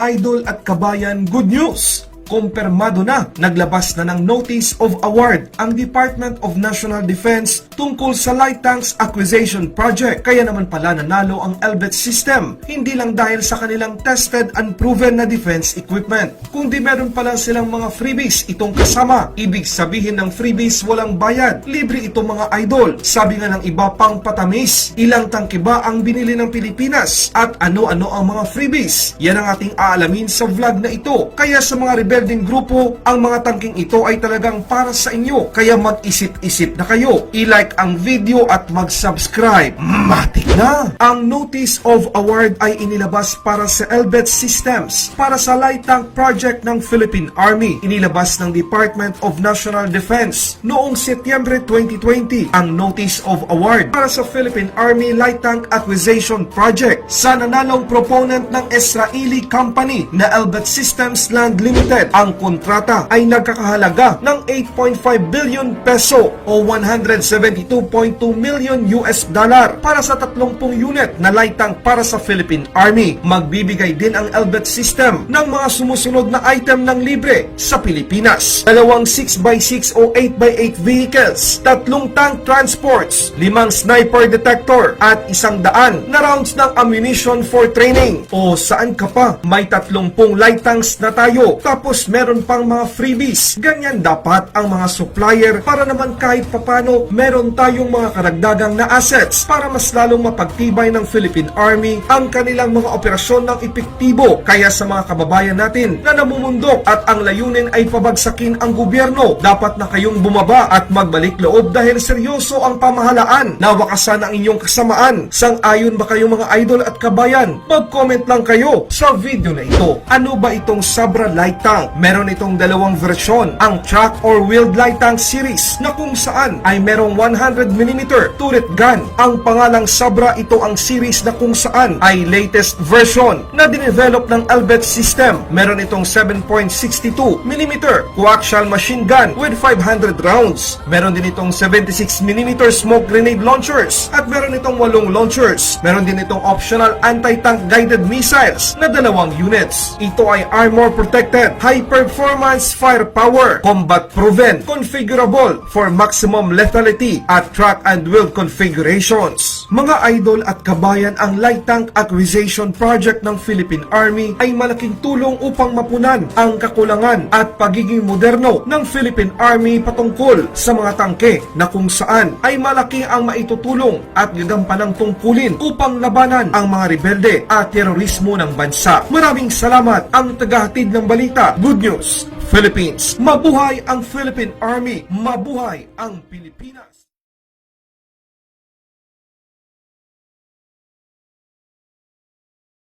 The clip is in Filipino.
idol at kabayan, good news! Kumpirmado na, naglabas na ng Notice of Award ang Department of National Defense tungkol sa Light Tanks Acquisition Project. Kaya naman pala nanalo ang LBET system, hindi lang dahil sa kanilang tested and proven na defense equipment, kundi meron pala silang mga freebies itong kasama. Ibig sabihin ng freebies walang bayad, libre itong mga idol. Sabi nga ng iba pang patamis, ilang tangke ba ang binili ng Pilipinas at ano-ano ang mga freebies? Yan ang ating aalamin sa vlog na ito. Kaya sa mga rebelding grupo, ang mga tangking ito ay talagang para sa inyo. Kaya mag-isip-isip na kayo. I-like ang video at mag-subscribe. Matik na! Ang Notice of Award ay inilabas para sa LBET Systems para sa light tank project ng Philippine Army. Inilabas ng Department of National Defense noong Setyembre 2020 ang Notice of Award para sa Philippine Army Light Tank Acquisition Project sa nanalong proponent ng Israeli company na Elbit Systems Land Limited. Ang kontrata ay nagkakahalaga ng 8.5 billion peso o 172.2 million US dollar para sa 30 unit na light tank para sa Philippine Army. Magbibigay din ang Elbit System ng mga sumusunod na item ng libre sa Pilipinas. Dalawang 6x6 o 8x8 vehicles, tatlong tank transports, limang sniper detector at isang daan na rounds ng ammunition for training. O saan ka pa? May tatlong pong light tanks na tayo. Tapos meron pang mga freebies. Ganyan dapat ang mga supplier para naman kahit papano meron tayong mga karagdagang na assets para mas lalong mapagtibay ng Philippine Army ang kanilang mga operasyon ng epektibo. Kaya sa mga kababayan natin na namumundok at ang layunin ay pabagsakin ang gobyerno, dapat na kayong bumaba at magbalik loob dahil seryoso ang pamahalaan. Nawakasan ang inyong kasamaan. Sang-ayon ba kayong mga idol at kabayan? Mag-comment lang kayo sa video na ito. Ano ba itong Sabra Light Tank? Meron itong dalawang versyon, ang Track or Wheeled Light Tank Series na kung saan ay merong 100mm turret gun. Ang pangalang Sabra ito ang series na kung saan ay latest version na dinevelop ng Elbet System. Meron itong 7.62mm coaxial machine gun with 500 rounds. Meron din itong 76mm smoke grenade launchers at meron itong 8 launchers. Meron din itong optional anti-tank guided missiles na dalawang units. Ito ay armor protected, high performance firepower, combat proven, configurable for maximum lethality at track and wheel configurations. Mga idol at kabayan, ang light tank acquisition project ng Philippine Army ay malaking tulong upang mapunan ang kakulangan at pagiging moderno ng Philippine Army patungkol sa mga tangke na kung saan ay malaki ang maitutulong at gagampanang tungkulin upang labanan ang mga rebelde at terorismo ng bansa. Maraming salamat ang tagahatid ng balita. Good News, Philippines. Mabuhay ang Philippine Army. Mabuhay ang Pilipinas.